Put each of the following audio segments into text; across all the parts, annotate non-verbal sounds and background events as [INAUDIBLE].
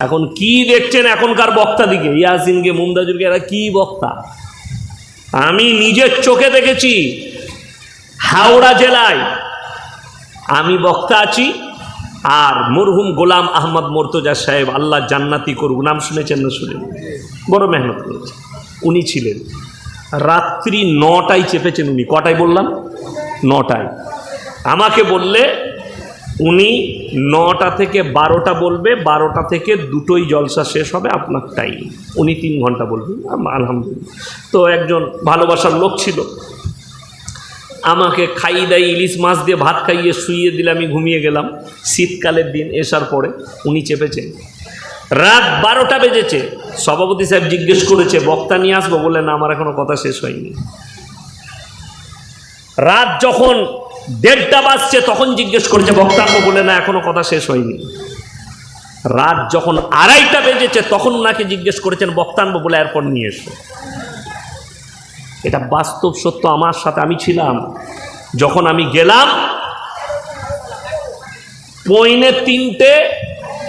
এখন কি দেখছেন এখনকার বক্তা দিকে? ইয়াসিনকে, মুমতাজুরকে, এরা কি বক্তা? আমি নিজের চোখে দেখেছি, হাওড়া জেলায় আমি বক্তা আছি, আর মরহুম গোলাম আহমদ মর্তজা সাহেব আল্লাহ জান্নাতি করুক। নাম শুনেছেন না শুনে বড় মেহনত করেছে উনি ছিলেন। রাত্রি নটায় চেপেছেন উনি। কটায় বললাম? নটায়। আমাকে বললে উনি নটা থেকে বারোটা বলবে, বারোটা থেকে দুটোই জলসা শেষ হবে আপনার টাইম উনি তিন ঘণ্টা বলবেন আলহামদুলিল্লাহ। তো একজন ভালোবাসার লোক ছিল। আমাকে খাইয়ে দেয় ইলিশ মাছ দিয়ে ভাত খাইয়ে শুইয়ে দিলে আমি ঘুমিয়ে গেলাম। শীতকালের দিন এসার পরে উনি চেপেছেন রাত বারোটা বেজেছে। সভাপতি সাহেব জিজ্ঞেস করেছে, বক্তা নিয়ে আসব? বলে না, আমার এখনও কথা শেষ হয়নি। রাত যখন দেড়টা বাজছে, তখন জিজ্ঞেস করেছে বক্তাঙ্গ বলে, না, এখনও কথা শেষ হয়নি। রাত যখন আড়াইটা বেজেছে, তখন ওনাকে জিজ্ঞেস করেছেন বক্তাঙ্গ বলে এরপর নিয়ে এসো? এটা বাস্তব সত্য, আমার সাথে আমি ছিলাম। যখন আমি গেলাম, পইনে তিনটে,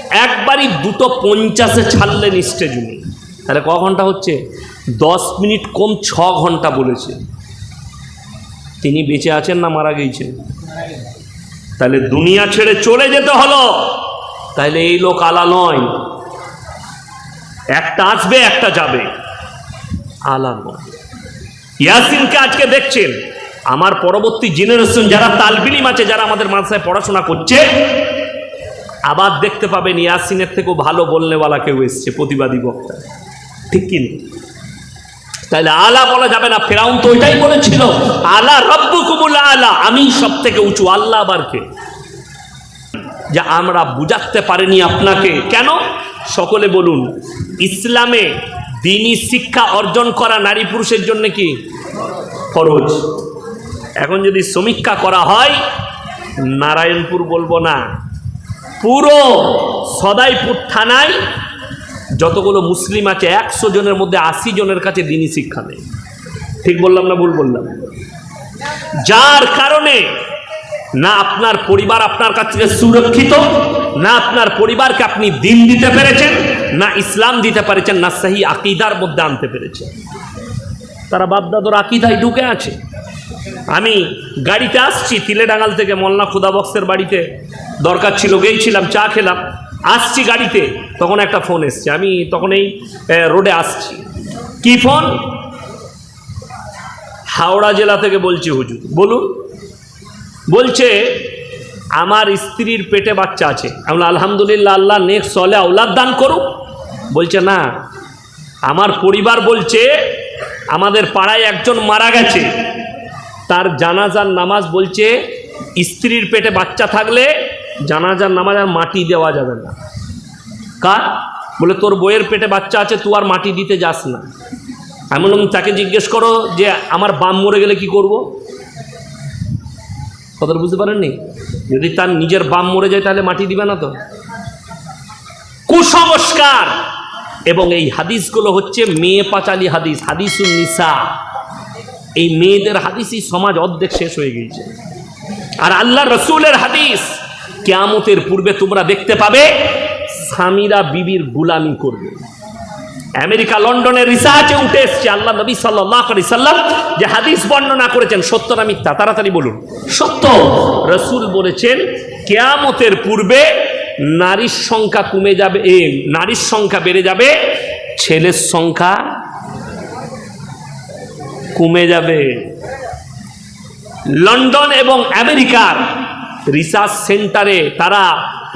একবারই দুটো পঞ্চাশে ছাড়লেন স্টেজ উনি। তাহলে ক ঘণ্টা হচ্ছে? দশ মিনিট কম ছ ঘণ্টা বলেছে। তিনি বেঁচে আছেন না মারা গিয়েছেন? তাহলে দুনিয়া ছেড়ে চলে যেতে হলো। তাহলে এই লোক আলা নয়। একটা আসবে, একটা যাবে। আলা নয়। ইয়াসিনকে আজকে দেখছেন। আমার পরবর্তী জেনারেশন যারা তালবিলিম আছে যারা আমাদের মাদ্রাসায় পড়াশোনা করছে, আবার দেখতে পাবেন ইয়াসিনের থেকেও ভালো বলনেওয়ালা কেউ এসছে, প্রতিবাদী বক্তা। ঠিক কিনা তাহলে আলা বলা যাবে না, ফেরাউন তো ওইটাই বলেছিল। আলা রব্বু কুমুল আলা, আমি সব থেকে উঁচু, আল্লাহ আবার কে? যে আমরা বুঝাতে পারিনি আপনাকে। কেন? সকলে বলুন, ইসলামে দিনই শিক্ষা অর্জন করা নারী পুরুষের জন্য কি? ফরজ। এখন যদি সমীক্ষা করা হয়, নারায়ণপুর বলব না, পুরো সদাইপুর থানায় যতগুলো মুসলিম আছে, একশো জনের মধ্যে আশি জনের কাছে দিনই শিক্ষা নেই। ঠিক বললাম না ভুল বললাম? যার কারণে না আপনার পরিবার আপনার কাছ থেকে সুরক্ষিত, না আপনার পরিবারকে আপনি দিন দিতে পেরেছেন, না ইসলাম দিতে পেরেছেন, না সাহি আকিদার মধ্যে আনতে পেরেছেন। তারা বাপদাদর আকিদায় ঢুকে আছে। আমি গাড়িতে আসছি, তিলেডাঙ্গাল থেকে মল্লা খুদাবক্সের বাড়িতে। দরকার ছিল গেছিলাম চা খেলাম। আসছি গাড়িতে, তখন একটা ফোন এসছে। আমি তখন এই রোডে আসছি। কি ফোন হাওড়া জেলা থেকে বলছি হুজুর। বলুন। বলছে, আমার স্ত্রীর পেটে বাচ্চা আছে। আমি আলহামদুলিল্লাহ, আল্লাহ নেক্সট সলে আউলাদ দান করুক। বলছে, না, আমার পরিবার বলছে, আমাদের পাড়ায় একজন মারা গেছে। তার জানাজার নামাজ বলছে, স্ত্রীর পেটে বাচ্চা থাকলে জানাজার নামাজ আর মাটি দেওয়া যাবে না। কার? বলে, তোর বইয়ের পেটে বাচ্চা আছে, তুই আর মাটি দিতে যাস না। আমি বললাম তাকে জিজ্ঞেস করো যে, আমার বাম মরে গেলে কি করব? কথাটা বুঝতে পারেননি? যদি তার নিজের বাম মরে যায়, তাহলে মাটি দিবে না তো? কুসংস্কার! এবং এই হাদিসগুলো হচ্ছে মেয়ে পাঁচালি হাদিস, হাদিসুন নিসা। এই মেয়েদের হাদিসই সমাজ অর্ধেক শেষ হয়ে গিয়েছে। আর আল্লাহ রসুলের হাদিস কেয়ামতের পূর্বে তোমরা দেখতে পাবে, স্বামীরা বিবির গুলামি করবে। আমেরিকা, লন্ডনের রিসার্চে উঠে এসছে আল্লাহ নবী সাল্লাহ সাল্লাম যে হাদিস বর্ণনা করেছেন, সত্য না মিথ্যা? তাড়াতাড়ি বলুন। সত্য। রসুল বলেছেন, কেয়ামতের পূর্বে নারীর সংখ্যা কমে যাবে, এ, নারীর সংখ্যা বেড়ে যাবে, ছেলের সংখ্যা কমে যাবে। লন্ডন এবং আমেরিকার রিসার্চ সেন্টারে তারা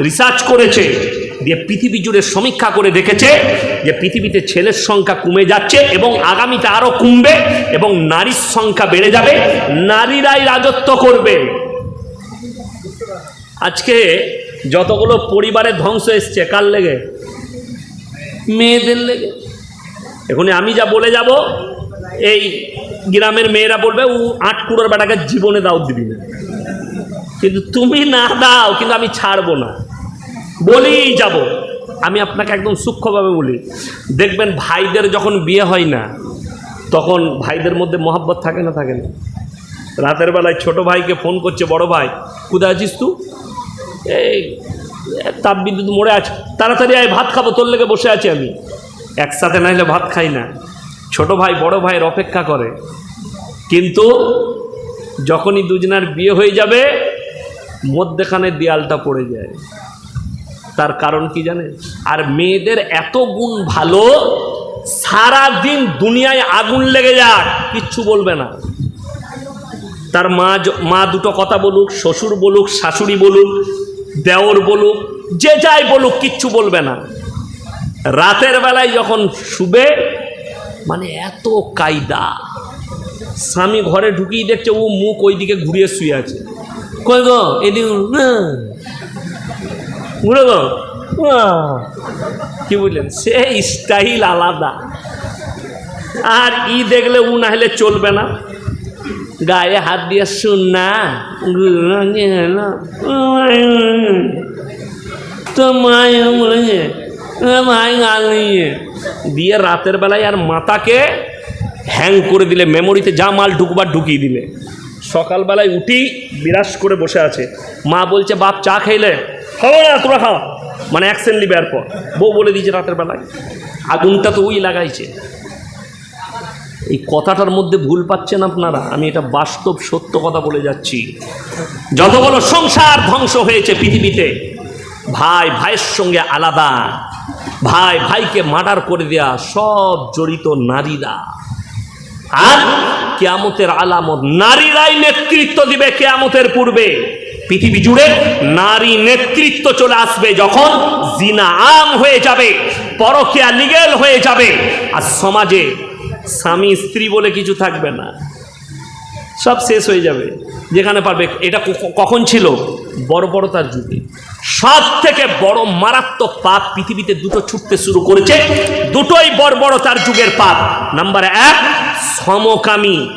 রিসার্চ করেছে, দিয়ে পৃথিবী জুড়ে সমীক্ষা করে দেখেছে যে পৃথিবীতে ছেলের সংখ্যা কমে যাচ্ছে এবং আগামীতে আরও কমবে এবং নারীর সংখ্যা বেড়ে যাবে, নারীরাই রাজত্ব করবে। আজকে যতগুলো পরিবারের ধ্বংস এসছে, কার লেগে? মেয়েদের লেগে। এখনই আমি যা বলে যাব, এই গ্রামের মেয়েরা বলবে ও আট কুড়োর বেটাকে জীবনে দাও দিবি না। কিন্তু তুমি না দাও, কিন্তু আমি ছাড়বো না। বলেই যাব। আমি আপনাকে একদম সূক্ষ্মভাবে বলি, দেখবেন ভাইদের যখন বিয়ে হয় না, তখন ভাইদের মধ্যে মহাব্বত থাকে না থাকে না? রাতের বেলায় ছোট ভাইকে ফোন করছে, বড় ভাই, কোথায় আছিস তু এই তাপ বিদ্যুৎ মরে আছে। তাড়াতাড়ি আয়, ভাত খাব, তোর লেগে বসে আছি আমি। একসাথে নাইলে ভাত খাই না। ছোট ভাই, বড় ভাইয়ের অপেক্ষা করে। কিন্তু যখনই দুজনার বিয়ে হয়ে যাবে মধ্যেখানে দেয়ালটা পড়ে যায়। তার কারণ কি জানে আর মেয়েদের এত গুণ ভালো সারা দিন দুনিয়ায় আগুন লেগে যাক কিচ্ছু বলবে না। তার মা মা দুটো কথা বলুক, শ্বশুর বলুক, শাশুড়ি বলুক, দেওর বলুক, যে যাই বলুক, কিচ্ছু বলবে না। রাতের বেলায় যখন শুবে মানে এত কায়দা। স্বামী ঘরে ঢুকিয়ে দেখছে ও মুখ ওইদিকে ঘুরিয়ে শুয়ে আছে। কই গো? এদিকে না। ঘুরে গো। কি সে স্টাইল আলাদা। আর ই দেখলে উ না হলে চলবে না। গায়ে হাত দিয়ে শুন না। তো মায় দিয়ে রাতের বেলায় আর মাথাকে হ্যাং করে দিলে মেমোরিতে যা মাল ঢুকবার ঢুকিয়ে দিলে। সকালবেলায় উঠি বিরাস করে বসে আছে। মা বলছে, বাপ, চা খাইলে খাব না, তোরা খাও মানে অ্যাকশন নিবে পর বউ বলে দিয়েছে রাতের বেলায়। আগুনটা তো ওই লাগাইছে। এই কথাটার মধ্যে ভুল পাচ্ছেন আপনারা। আমি এটা বাস্তব, সত্য কথা বলে যাচ্ছি। যত যতগুলো সংসার ধ্বংস হয়েছে পৃথিবীতে, ভাই, ভাইয়ের সঙ্গে আলাদা। ভাই, ভাইকে মার্ডার করে দেয়া সব জড়িত নারীরা। আর কেয়ামতের আলামত নারীরাই নেতৃত্ব দিবে কেয়ামতের পূর্বে। পৃথিবী জুড়ে নারী নেতৃত্ব চলে আসবে যখন জিনা আম হয়ে যাবে, পরকিয়া লিগেল হয়ে যাবে। আর সমাজে স্বামী স্ত্রী বলে কিছু থাকবে না। সব শেষ হয়ে যাবে। যেখানে পারবে, এটা কখন ছিল? বড় বড়তার যুগে। সব থেকে বড় মারাত্মক পাপ পৃথিবীতে দুটো ছুটতে শুরু করেছে। দুটোই বর্বরতার যুগের পাপ। নাম্বার এক, সমকামী।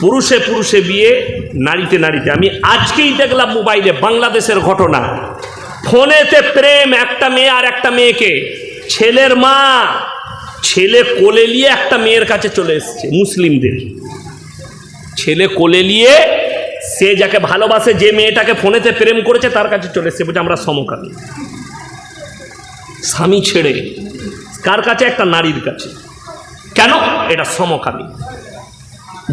পুরুষে পুরুষে বিয়ে, নারীতে নারীতে। আমি আজকেই দেখলাম মোবাইলে বাংলাদেশের ঘটনা। ফোনেতে প্রেম, একটা মেয়ে আর একটা মেয়েকে। ছেলের মা ছেলে কোলে নিয়ে একটা মেয়ের কাছে চলে এসছে, মুসলিমদের। ছেলে কোলে নিয়ে সে যাকে ভালোবাসে, যে মেয়েটাকে ফোনেতে প্রেম করেছে, তার কাছে চলে এসছে, বলছে, আমরা সমকামী। স্বামী ছেড়ে, কার কাছে? একটা নারীর কাছে। কেন? এটা সমকামী।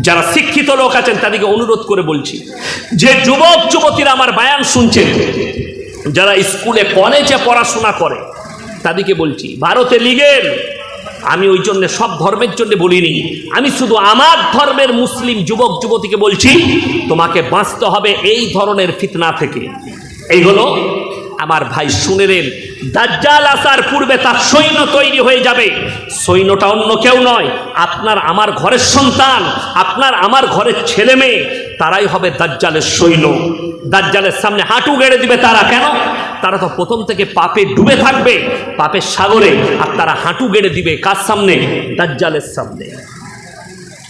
যারা শিক্ষিত লোক আছেন, তাদেরকে অনুরোধ করে বলছি, যে যুবক, যুবতীরা আমার বায়ান শুনছেন, যারা স্কুলে, কলেজে পড়াশোনা করে, তাদেরকে বলছি, ভারতে লিগেল আমি ওই জন্য সব ধর্মের জন্য বলিনি। আমি শুধু আমার ধর্মের মুসলিম যুবক, যুবতীকে বলছি, তোমাকে বাঁচতে হবে এই ধরনের ফিতনা থেকে। এই হলো আমার ভাই শুনেলেন, দাজ্জাল আসার পূর্বে তার সৈন্য তৈরি হয়ে যাবে। সৈন্যটা অন্য কেউ নয়, আপনার আমার ঘরের সন্তান, আপনার আমার ঘরের ছেলে মেয়ে, তারাই হবে দাজ্জালের সৈন্য। দাজ্জালের সামনে হাঁটু গেড়ে দিবে তারা কেন? তারা তো প্রথম থেকে পাপে ডুবে থাকবে, পাপের সাগরে, আর তারা হাঁটু গেড়ে দিবে কার সামনে? দাজ্জালের সামনে।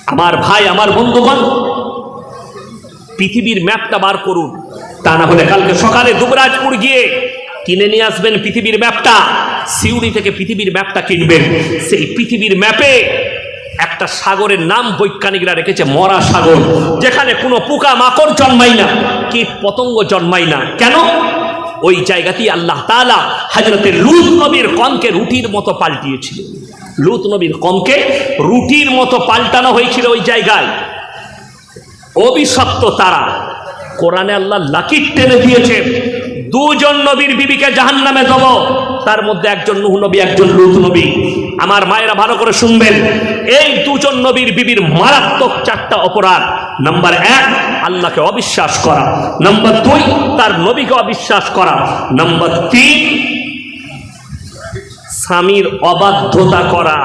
আমার ভাই, আমার বন্ধুগণ, পৃথিবীর ম্যাপটা বার করুন। তা না হলে কালকে সকালে দুবরাজপুর গিয়ে কিনে নিয়ে আসবেন পৃথিবীর ম্যাপটা। সিউড়ি থেকে পৃথিবীর ম্যাপটা কিনবেন। সেই পৃথিবীর ম্যাপে একটা সাগরের নাম বৈজ্ঞানিকরা রেখেছে, মরা সাগর। যেখানে কোনো পোকা মাকড় জন্মায় না কীট পতঙ্গ জন্মায় না। কেন? ওই জায়গাতেই আল্লাহ তালা হাজরতের লুত নবীর কমকে রুটির মতো পাল্টিয়েছিল। লুত নবীর কমকে রুটির মতো পাল্টানো হয়েছিল ওই জায়গায়। অভিশপ্ত তারা। কোরআনে আল্লাহ লাকির টেনে দিয়েছেন দুজন নবীর বিবিকে জাহান নামে দেব। তার মধ্যে একজন নুহ নবী, একজন লুত নবী। আমার মায়েরা ভালো করে শুনবেন। এই দুজন নবীর বিবির মারাত্মক চারটা অপরাধ। নাম্বার এক, আল্লাহকে অবিশ্বাস করা। নাম্বার দুই, তার নবীকে অবিশ্বাস করা। নাম্বার তিন, স্বামীর অবাধ্যতা করা।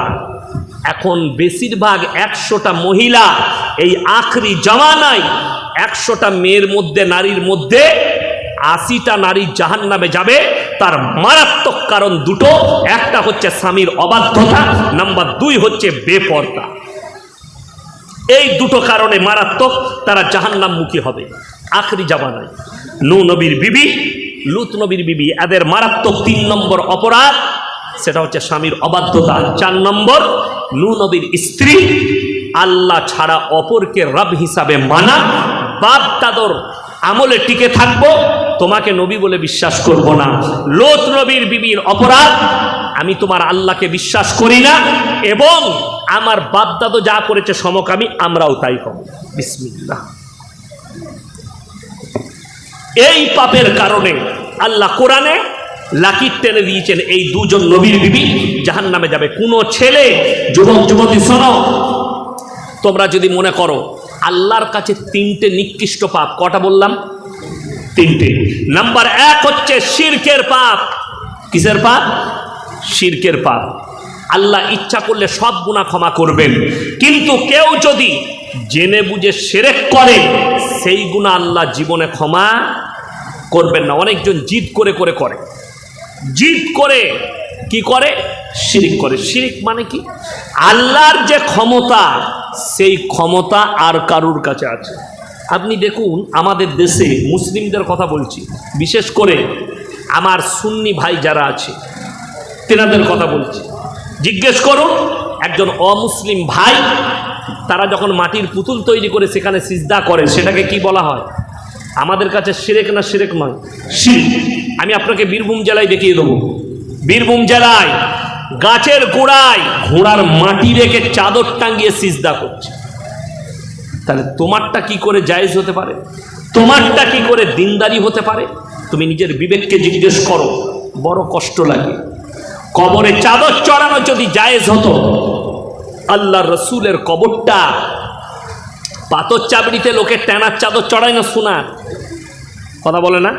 এখন বেশিরভাগ একশোটা মহিলা এই আখরি জমানায় একশোটা মেয়ের মধ্যে, নারীর মধ্যে আশিটা নারী জাহান নামে যাবে। তার মারাত্মক কারণ দুটো। একটা হচ্ছে স্বামীর অবাধ্যতা, নাম্বার দুই হচ্ছে বেপর্দা। এই দুটো কারণে মারাত্মক তারা জাহান্নামমুখী হবে। আখরি জামানায়। নু নবীর বিবি, লুত নবীর বিবি, এদের মারাত্মক তিন নম্বর অপরাধ, সেটা হচ্ছে স্বামীর অবাধ্যতা চার নম্বর। নু নবীর স্ত্রী, আল্লাহ ছাড়া অপরকে রব হিসাবে মানা। বাপ দাদর আমলে টিকে থাকব তোমাকে নবী বলে বিশ্বাস করব না। লোত নবীর বিবির অপরাধ, আমি তোমার আল্লাহকে বিশ্বাস করি না এবং আমার বাপদাদো যা করেছে সমকামী আমরাও তাই হব বিসমিল্লাহ। এই পাপের কারণে আল্লাহ কোরআনে লাকির টেনে দিয়েছেন এই দুজন নবীর বিবি জাহান নামে যাবে। কোনো ছেলে, যুবক, যুবতী, শোনো, তোমরা যদি মনে করো, আল্লাহর কাছে তিনটে নিকৃষ্ট পাপ, কটা বললাম? তিনটে। নাম্বার এক হচ্ছে শিরকের পাপ। কিসের পাপ? শিরকের পাপ। আল্লাহ ইচ্ছা করলে সব গুণা ক্ষমা করবেন। কিন্তু কেউ যদি জেনে বুঝে সেরেক করে, সেই গুণা আল্লাহ জীবনে ক্ষমা করবেন না। অনেকজন জিদ করে করে করে। জিদ করে কি করে? শিরিক করে। শিরিক মানে কি? আল্লাহর যে ক্ষমতা, সেই ক্ষমতা আর কারুর কাছে আছে? আপনি দেখুন, আমাদের দেশে মুসলিমদের কথা বলছি। বিশেষ করে আমার সুন্নি ভাই যারা আছে, তেনাদের কথা বলছি। জিজ্ঞেস করুন, একজন অমুসলিম ভাই, তারা যখন মাটির পুতুল তৈরি করে সেখানে সিজদা করে, সেটাকে কি বলা হয়? আমাদের কাছে সিরেক না সিরেক নয়? শিরিক আমি আপনাকে বীরভূম জেলায় দেখিয়ে দেবো। বীরভূম জেলায় গাছের গোড়ায় ঘোড়ার মাটি রেখে চাদর টাঙ্গিয়ে সিজদা করছে। তাহলে তোমারটা কি করে জায়েজ হতে পারে? তোমারটা কি করে দিনদারি হতে পারে? তুমি নিজের বিবেককে জিজ্ঞেস করো, বড় কষ্ট লাগে। কবরে চাদর চড়ানো যদি জায়েজ হতো আল্লাহ রসুলের কবরটা পাথর চাবড়িতে লোকে টানার চাদর চড়ায় না শোনার কথা বলে না?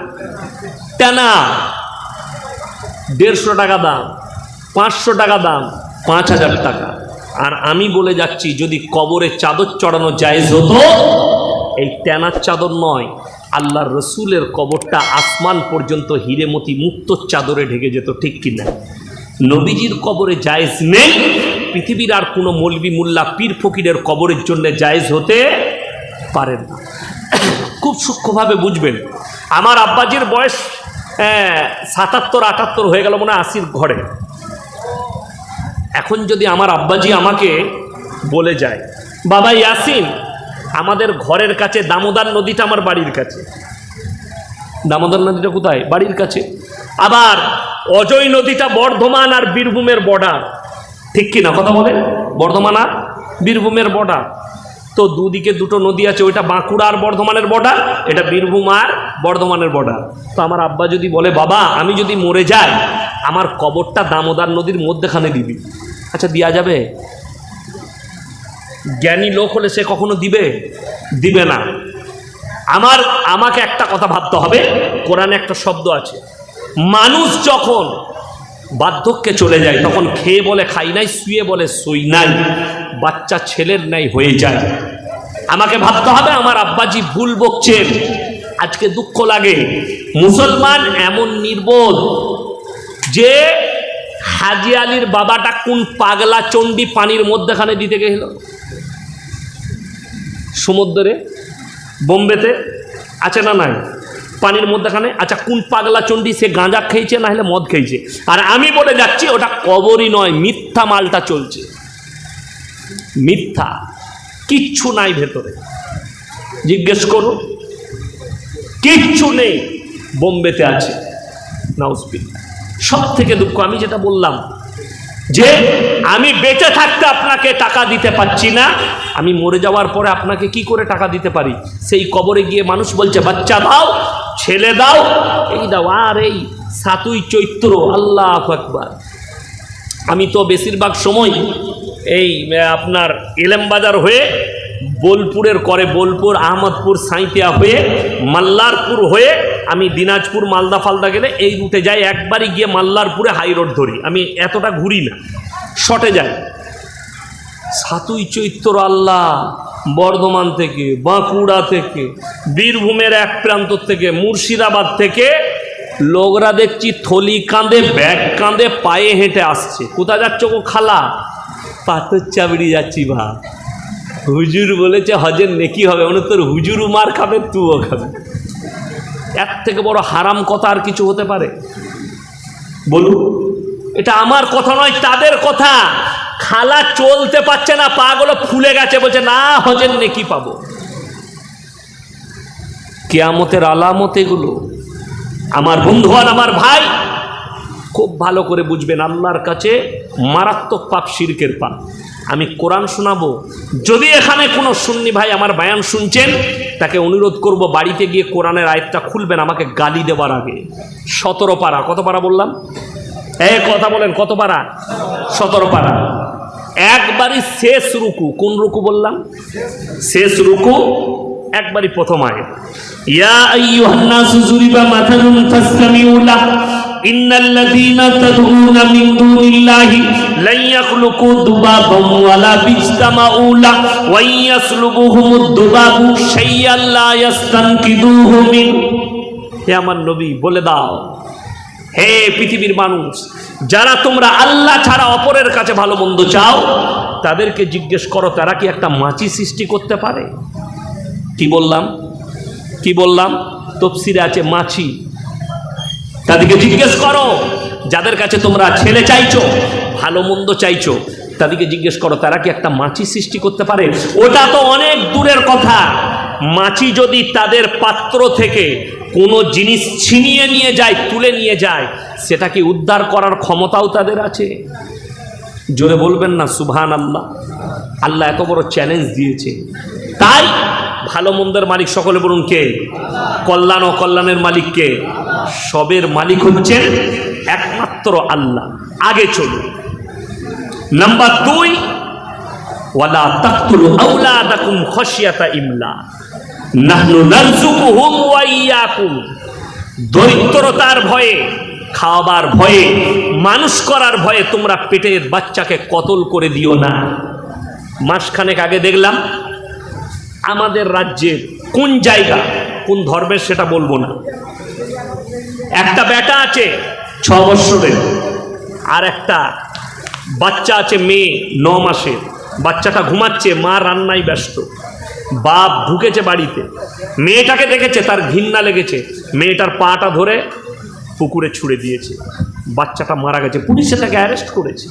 টানা দেড়শো টাকা দাম, পাঁচশো টাকা দাম, পাঁচ হাজার টাকা। আর আমি বলে যাচ্ছি যদি কবরে চাদর চড়ানো জায়েজ হতো এই ট্যানার চাদর নয় আল্লাহর রসুলের কবরটা আসমান পর্যন্ত হিরেমতি মুক্ত চাদরে ঢেকে যেত ঠিক কিনা? নবীজির কবরে জায়েজ নেই পৃথিবীর আর কোনো মলবি মোল্লা পীর ফকিরের কবরের জন্য জায়েজ হতে পারেন না। খুব সূক্ষ্মভাবে বুঝবেন আমার আব্বাজির বয়স হ্যাঁ, সাতাত্তর আটাত্তর হয়ে গেল মনে আশির ঘরে। এখন যদি আমার আব্বাজি আমাকে বলে যায়, বাবা ইয়াসিন, আমাদের ঘরের কাছে দামোদর নদীটা আমার বাড়ির কাছে। দামোদর নদীটা কোথায়? বাড়ির কাছে। আবার অজয় নদীটা বর্ধমান আর বীরভূমের বর্ডার ঠিক কি না কথা বলেন? বর্ধমান আর বীরভূমের বর্ডার তো দুদিকে দুটো নদী আছে, ওইটা বাঁকুড়া আর বর্ধমানের বর্ডার এটা বীরভূম আর বর্ধমানের বর্ডার তো আমার আব্বা যদি বলে, বাবা, আমি যদি মরে যাই, আমার কবরটা দামোদর নদীর মধ্যেখানে দিবি। আচ্ছা দেওয়া যাবে? জ্ঞানী লোক হলে সে কখনো দিবে? দিবে না। আমার, আমাকে একটা কথা ভাবতে হবে। কোরআনে একটা শব্দ আছে। মানুষ যখন বার্ধক্যে চলে যায়, তখন খেয়ে বলে খাই নাই, শুয়ে বলে সই নাই, বাচ্চা ছেলের নাই হয়ে যায়। আমাকে ভাবতে হবে, আমার আব্বাজি ভুল বকছেন আজকে দুঃখ লাগে। মুসলমান এমন নির্বোধ যে হাজি আলীর বাবাটা কোন পাগলা চণ্ডী পানির মধ্যেখানে দিতে গেল? সমুদ্রে? বোম্বেতে? আছে না নাই? পানির মধ্যেখানে? আচ্ছা কোন পাগলা চণ্ডী সে গাঁজা খেয়েছে, না হলে মদ খেয়েছে? আর আমি বলে যাচ্ছি, ওটা কবরই নয়, মিথ্যা মালটা চলছে। মিথ্যা। কিচ্ছু নাই ভেতরে। জিজ্ঞেস করুন কিচ্ছু নেই। বোম্বেতে আছে। নাউজবিল সব থেকে দুঃখ, আমি যেটা বললাম যে আমি বেঁচে থাকতে আপনাকে টাকা দিতে পারছি না, আমি মরে যাওয়ার পরে আপনাকে কি করে টাকা দিতে পারি? সেই কবরে গিয়ে মানুষ বলছে, বাচ্চা দাও, ছেলে দাও। এই দাও, আর এই সাতুই চৈত্র, আল্লাহ একবার আমি তো বেশিরভাগ সময় এই আপনার এলেমবাজার হয়ে বোলপুরের করে বোলপুর, আহমদপুর সাঁইতিয়া হয়ে মাল্লারপুর হয়ে আমি দিনাজপুর, মালদা, ফালদা গেলে এই রুটে যাই। একবারই গিয়ে মাল্লারপুরে হাই রোড ধরি। আমি এতটা ঘুরি না। শটে যাই। সাতুই চৈত্র আল্লাহ, বর্ধমান থেকে, বাঁকুড়া থেকে, বীরভূমের এক প্রান্ত থেকে, মুর্শিদাবাদ থেকে লোকরা দেখছি থলি কাঁধে, ব্যাগ কাঁধে, পায়ে হেঁটে আসছে। কোথা যাচ্ছ গো খালা? পাথর চাবড়ি যাচ্ছি ভা হুজুর বলেছে হজের নেকি হবে। মানে তোর হুজুরও মার খাবে তুও খাবে। এর থেকে বড় হারাম কথা আর কিছু হতে পারে? বলুন। এটা আমার কথা নয় তাদের কথা। খালা চলতে পারছে না পা গুলো ফুলে গেছে বলছে না হজের নেকি পাবো। কেয়ামতের আলামত এগুলো। আমার বন্ধু আর আমার ভাই খুব ভালো করে বুঝবেন, আল্লাহর কাছে মারাত্মক পাপ শিরকের পাপ। আমি কোরআন শোনাবো, যদি এখানে কোনো সুন্নি ভাই আমার বায়ান শুনছেন, তাকে অনুরোধ করব বাড়িতে গিয়ে কোরআনের আয়তটা খুলবেন, আমাকে গালি দেওয়ার আগে। সতেরো পারা, কত পারা বললাম? এ, কথা বলেন, কত পারা? সতেরো পারা। একবারই শেষ রুকু, কোন রুকু বললাম? শেষ রুকু, একবারই প্রথম আয়াত। ইয়া আইয়ুহান নাসু যুরিবা মাথালুন ফাসতামিউ লাহ। ইন্নাল লাযীনা তাদউনা মিন দুনিল্লাহি লান ইয়াখলুকু দুবাবান ওয়ালা বিজতামাউ লাহ ওয়া ইয়াসলুবুহুমুদ দুবাবু শাইয়ান লা ইয়াস্তানকিদুহু মিন। হে আমার নবী, বলে দাও। হে পৃথিবীর মানুষ, যারা তোমরা আল্লাহ ছাড়া অপরের কাছে ভালো মন্দ চাও, তাদেরকে জিজ্ঞেস করো, তারা কি একটা মাছি সৃষ্টি করতে পারে? কি বললাম? কি বললাম? তফসিরে আছে মাছি। তাদেরকে জিজ্ঞেস করো, যাদের কাছে তোমরা ছেলে চাইছো, ভালো মন্দ চাইছো, তাদেরকে জিজ্ঞেস করো, তারা কি একটা মাছি সৃষ্টি করতে পারে? ওটা তো অনেক দূরের কথা। মাছি যদি তাদের পাত্র থেকে কোনো জিনিস ছিনিয়ে নিয়ে যায়, তুলে নিয়ে যায়, সেটা কি উদ্ধার করার ক্ষমতাও তাদের আছে? জোরে বলবেন না সুবহান আল্লাহ আল্লাহ এত বড় চ্যালেঞ্জ দিয়েছে। তাই ভালো মন্দের মালিক সকলে বলুন কে? কল্যাণ ও কল্যাণের মালিক কে? সবের মালিক হচ্ছেন একমাত্র আল্লাহ। আগে চলুন। নাম্বার দুই, ওয়ালা তাকতুলু আওলাদাকুম খশিয়াতা ইমলা। নাহনু নারযুকুহুম ওয়া ইয়াকুম। দরিদ্রতার ভয়ে, খাওয়াবার ভয়ে, মানুষ করার ভয়ে তোমরা পেটের বাচ্চাকে কতল করে দিও না। মাসখানেক আগে দেখলাম আমাদের রাজ্যের কোন জায়গা, কোন ধর্মের সেটা বলব না। একটা বেটা আছে, ছ বৎসরের আর একটা বাচ্চা আছে মেয়ে, ন মাসের। বাচ্চাটা ঘুমাচ্ছে, মা রান্নায় ব্যস্ত। বাপ ঢুকেছে বাড়িতে। মেয়েটাকে দেখেছে, তার ঘিন্না লেগেছে। মেয়েটার পাটা ধরে পুকুরে ছুড়ে দিয়েছে। বাচ্চাটা মারা গেছে। পুলিশে তাকে অ্যারেস্ট করেছে।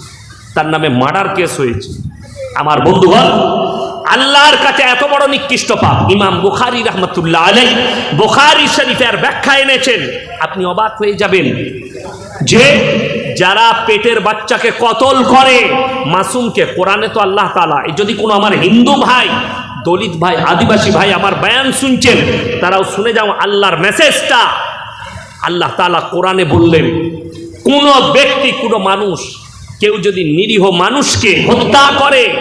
তার নামে মার্ডার কেস হয়েছে। আমার বন্ধুগণ, আল্লাহর কাছে এত বড় নিকৃষ্ট পাপ, ইমাম বুখারি রহমতুল্লাহ আলাই বুখারি শরীফের ব্যাখ্যা এনেছেন, আপনি অবাক হয়ে যাবেন যে যারা পেটের বাচ্চাকে কতল করে, মাসুমকে কোরআনে তো আল্লাহ তালা যদি কোনো আমার হিন্দু ভাই, দলিত ভাই, আদিবাসী ভাই আমার বয়ান শুনছেন, তারাও শুনে যাও আল্লাহর মেসেজটা। আল্লাহ তালা কোরআনে বললেন, কোনো ব্যক্তি, কোনো মানুষ কেউ যদি নিরীহ মানুষকে হত্যা করে,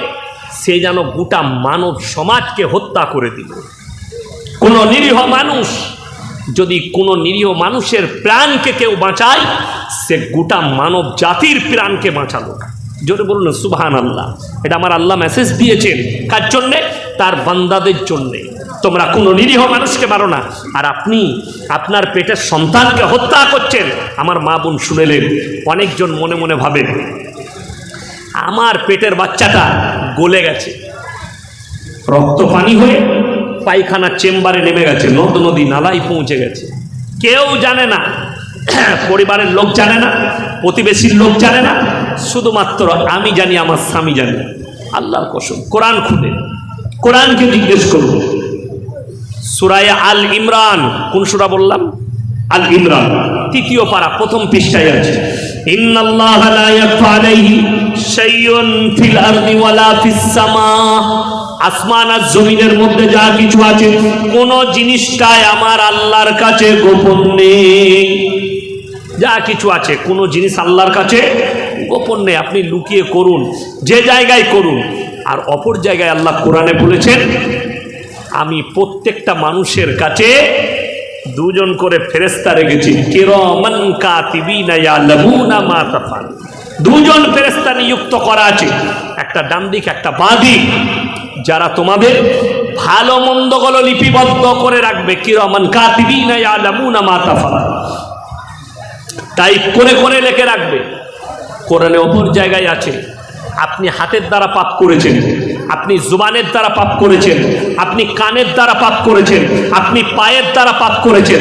সে যেন গোটা মানব সমাজকে হত্যা করে দিল। কোন নিরীহ মানুষ যদি কোনো নিরীহ মানুষের প্রাণকে কেউ বাঁচায়, সে গোটা মানব জাতির প্রাণকে বাঁচালো। জোরে বলুন সুবহান আল্লাহ এটা আমার আল্লাহ মেসেজ দিয়েছেন। কার জন্যে? তার বান্দাদের জন্যে। তোমরা কোনো নিরীহ মানুষকে মারো না। আর আপনি, আপনার পেটের সন্তানকে হত্যা করছেন। আমার মা বোন শুনেলেন, অনেকজন মনে মনে ভাবেন আমার পেটের বাচ্চাটা গলে গেছে। রক্ত পানি হয়ে পায়খানার চেম্বারে নেমে গেছে, নদ নদী নালাই পৌঁছে গেছে। কেউ জানে না, [CLEARS THROAT] পরিবারের লোক জানে না, প্রতিবেশীর লোক জানে না, শুধুমাত্র আমি জানি, আমার স্বামী জানি। আল্লাহর কসম, কোরআন খুলে। কোরআনকে জিজ্ঞেস করব সুরায় আল ইমরান, কোন সুরা বললাম? আল ইমরান, তৃতীয় পাড়া প্রথম পৃষ্ঠায় আছে। ইন্নাল্লাহা লা ইয়াখফা আলাইহি শাইউন ফিল আরদি আসমান আর জমিনের মধ্যে যা কিছু আছে, কোন জিনিসটাই আমার আল্লাহর কাছে গোপন নেই। যা কিছু আছে, কোনো জিনিস আল্লাহর কাছে গোপন নেই। আপনি লুকিয়ে করুন, যে জায়গায় করুন। আর অপর জায়গায় আল্লাহ কোরআনে বলেছেন, আমি প্রত্যেকটা মানুষের কাছে দুজন করে ফেরেস্তা রেখেছি। কিরমান কাতিবিনা দুজন ফেরেস্তা নিযুক্ত করা আছে। একটা ডান দিক, একটা বাঁ দিক। যারা তোমাদের ভালো মন্দগুলো লিপিবদ্ধ করে রাখবে, কিরমান কাতিবিনা ইয়ালামুনা মা তাফাল। করে করে লেখে রাখবে। কোরআনে অপর জায়গায় আছে। আপনি হাতের দ্বারা পাপ করেছেন। আপনি জুবানের দ্বারা পাপ করেছেন, আপনি কানের দ্বারা পাপ করেছেন, আপনি পায়ের দ্বারা পাপ করেছেন।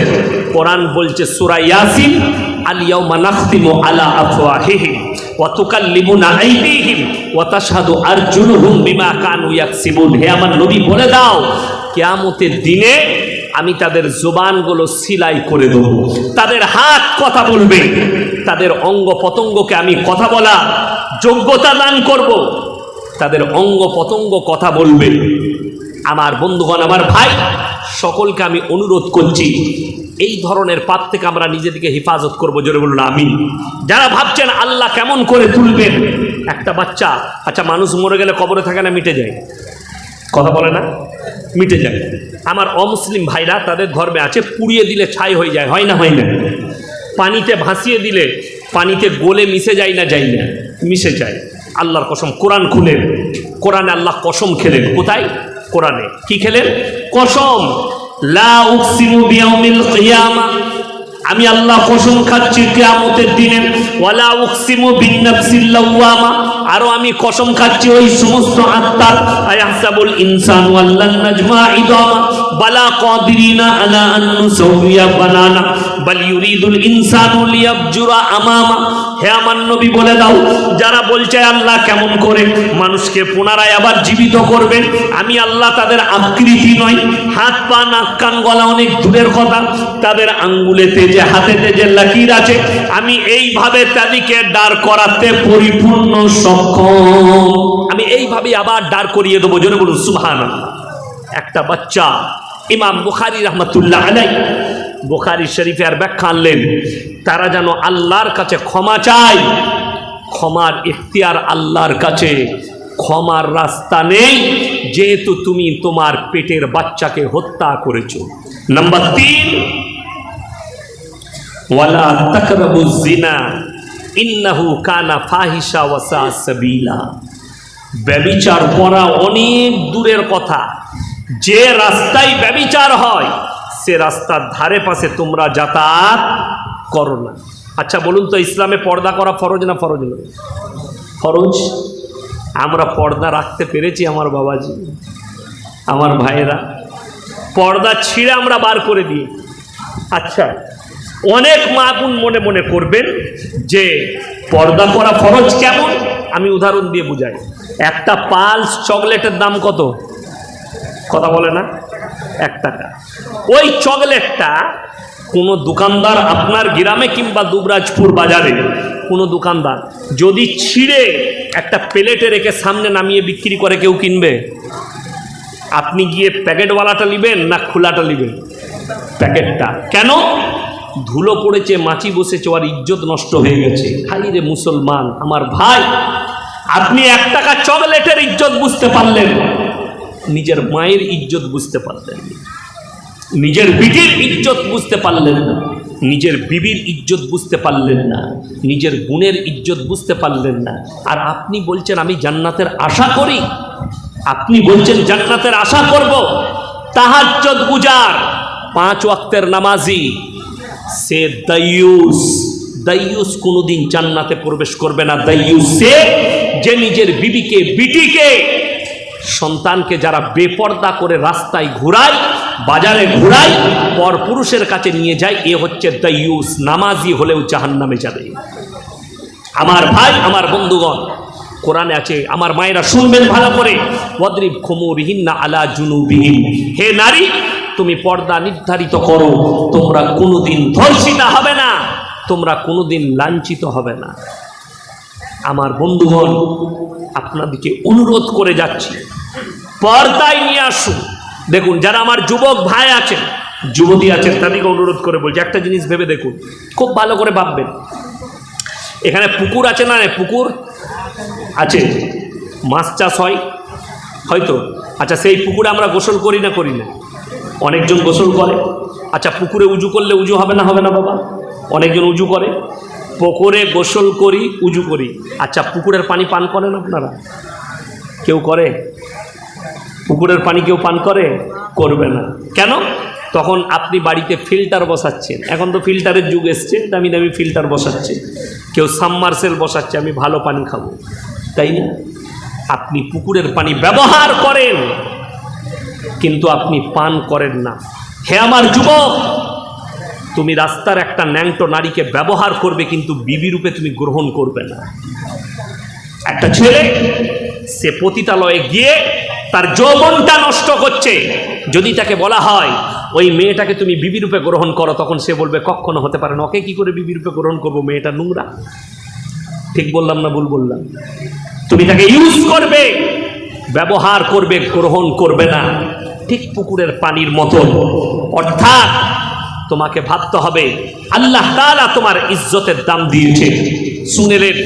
কোরআন বলছে, সূরা ইয়াসিন বিমা হে আমার বলে দাও দিনে আমি তাদের জোবানগুলো সিলাই করে দেব। তাদের হাত কথা বলবে, তাদের অঙ্গ পতঙ্গকে আমি কথা বলা যোগ্যতা দান করব। তাদের অঙ্গ পতঙ্গ কথা বলবে আমার বন্ধুগণ, আমার ভাই, সকলকে আমি অনুরোধ করছি, এই ধরনের পাপ থেকে আমরা নিজেদেরকে হেফাজত করব, জোরে বলুন আমি যারা ভাবছেন আল্লাহ কেমন করে তুলবেন, একটা বাচ্চা আচ্ছা মানুষ মরে গেলে কবরে থাকে না, মিটে যায়? কথা বলে না? মিটে যায়। আমার অমুসলিম ভাইরা, তাদের ধর্মে আছে, পুড়িয়ে দিলে ছাই হয়ে যায়, হয় না হয় না? পানিতে ভাসিয়ে দিলে পানিতে গোলে মিশে যায় না যাই না, মিশে যায়। আল্লাহর কসম কোরআন খুলেন। কোরআনে আল্লাহ কসম খেলেন। কোথায়? কোরআনে। কি খেলেন? কসম। আমি আল্লাহ কসম খাচ্ছি কেয়ামতের দিনে। ওয়ালা আরও আমি কসম খাচ্ছি ওই সমস্ত আত্মার। ইনসান বালা কাদিরিনা আলা আন নুসাউইয়া বানানা বাল ইউরিদুল ইনসানু লিয়াবজুরা আমামা হে আমার নবী, বলে দাও, যারা বলছে আল্লাহ কেমন করে মানুষকে পুনরায় আবার জীবিত করবেন, আমি আল্লাহ তাদের আকৃতি নয় হাত পা, নাক, কান, গলা অনেক দূরের কথা, তাদের আঙ্গুলেতে যে, হাতেতে যে লাকির আছে, আমি এইভাবে তাদেরকে দাঁড় করাতে পরিপূর্ণ সক্ষম। আমি এইভাবে আবার দাঁড় করিয়ে দেবো জন্য বলুন সুহান একটা বাচ্চা, ইমাম বুখারি রহমতুল্লাহ আলাই বুখারি শরীফে আর ব্যাখ্যা আনলেন, তারা যেন আল্লাহর কাছে ক্ষমা চায়, ক্ষমার ইখতিয়ার আল্লাহর কাছে, ক্ষমার রাস্তা নেই, যেহেতু তুমি তোমার পেটের বাচ্চাকে হত্যা করেছ। নাম্বার তিন, ওয়ালা তাকরাবু জিনা ইন্নাহু কানা ফাহিশা ওয়াসা সাবিলা। ব্যবিচার করা অনেক দূরের কথা। যে রাস্তায় ব্যবিচার হয়, সে রাস্তার ধারে পাশে তোমরা যাতায়াত করো না। আচ্ছা বলুন তো, ইসলামে পর্দা করা ফরজ না ফরজ না ফরজ? আমরা পর্দা রাখতে পেরেছি আমার বাবাজি, আমার ভাইয়েরা। পর্দা ছিঁড়ে আমরা বার করে দিই। আচ্ছা অনেক মা বোন মনে মনে করবেন যে, পর্দা করা ফরজ কেমন? আমি উদাহরণ দিয়ে বুঝাই। একটা পালস চকলেটের দাম কত? কথা বলে না, এক টাকা। ওই চকলেটটা কোনো দোকানদার আপনার গ্রামে কিংবা দুবরাজপুর বাজারে, কোনো দোকানদার যদি ছিঁড়ে একটা প্লেটে রেখে সামনে নামিয়ে বিক্রি করে কেউ কিনবে? আপনি গিয়ে প্যাকেটওয়ালাটা নেবেন না খোলাটা নেবেন? প্যাকেটটা। কেন? ধুলো পড়েছে মাছি বসেছে আর ইজ্জত নষ্ট হয়ে গেছে। খালি রে মুসলমান, আমার ভাই, আপনি এক টাকা চকলেটের ইজ্জত বুঝতে পারলেন। নিজের মায়ের ইজ্জত বুঝতে পারলেন নিজের বিটির ইজ্জত বুঝতে পারলেন না। নিজের বিবির ইজ্জত বুঝতে পারলেন না। নিজের গুণের ইজ্জত বুঝতে পারলেন না। আর আপনি বলছেন, আমি জান্নাতের আশা করি। আপনি বলছেন, জান্নাতের আশা করব। তাহাজ্জত গুজার, পাঁচ ওয়াক্তের নামাজি। সে দাইয়ুস দাইয়ুস কোনোদিন জান্নাতে প্রবেশ করবে না। দাইয়ুস সে যে নিজের বিবিকে, বিটিকে সন্তানকে যারা বেপর্দা করে রাস্তায় ঘুরায়, বাজারে ঘুরায়, পর পুরুষের কাছে নিয়ে যায়, এ হচ্ছে দাইয়ুস নামাজি হলেও জাহান্নামে যাবে। আমার ভাই, আমার বন্ধুগণ, কোরআনে আছে, আমার মায়েরা শুনবেন ভালো করে বদ্রিব খুমুরহীন না আলা জুনুবিহীন হে নারী, তুমি পর্দা নির্ধারিত করো, তোমরা কোনোদিন ধর্ষিতা হবে না, তোমরা কোনোদিন লাঞ্ছিত হবে না। আমার বন্ধুগণ আপনাদেরকে অনুরোধ করে যাচ্ছি। পর্দায় নিয়ে আসুন। দেখুন, যারা আমার যুবক ভাই আছেন, যুবতী আছেন, তাদেরকে অনুরোধ করে বলছি, একটা জিনিস ভেবে দেখুন, খুব ভালো করে ভাববেন। এখানে পুকুর আছে না পুকুর আছে। মাছ চাষ হয়, হয়তো। আচ্ছা সেই পুকুরে আমরা গোসল করি না করি না? অনেকজন গোসল করে। আচ্ছা পুকুরে উজু করলে উজু হবে না হবে না বাবা? অনেকজন উজু করে। পুকুরে গোসল করি, উজু করি। আচ্ছা পুকুরের পানি পান করেন আপনারা? কেউ করে? পুকুরের পানি কেউ পান করে? করবে না। কেন? তখন আপনি বাড়িতে ফিল্টার বসাচ্ছেন। এখন তো ফিল্টারের যুগ এসছে, দামি দামি ফিল্টার বসাচ্ছে কেউ সাবমার্সেল বসাচ্ছে, আমি ভালো পানি খাব। তাই না? আপনি পুকুরের পানি ব্যবহার করেন, কিন্তু আপনি পান করেন না। হে আমার যুবক! তুমি রাস্তার একটা ন্যাংটো নারীকে ব্যবহার করবে, কিন্তু বিবি রূপে তুমি গ্রহণ করবে না। একটা ছেলে, সে পতিতালয়ে গিয়ে তার যৌবনটা নষ্ট করছে। যদি তাকে বলা হয়, ওই মেয়েটাকে তুমি বিবি রূপে গ্রহণ করো, তখন সে বলবে, কখনো হতে পারে না, ওকে কি করে বিবি রূপে গ্রহণ করব? মেয়েটা নোংরা। ঠিক বললাম না ভুল বললাম? তুমি তাকে ইউজ করবে, ব্যবহার করবে, গ্রহণ করবে না। ঠিক পুকুরের পানির মতন। অর্থাৎ তোমাকে ভাবতে হবে আল্লাহ তোমার ইজ্জতের দাম দিয়েছে। সুনেলের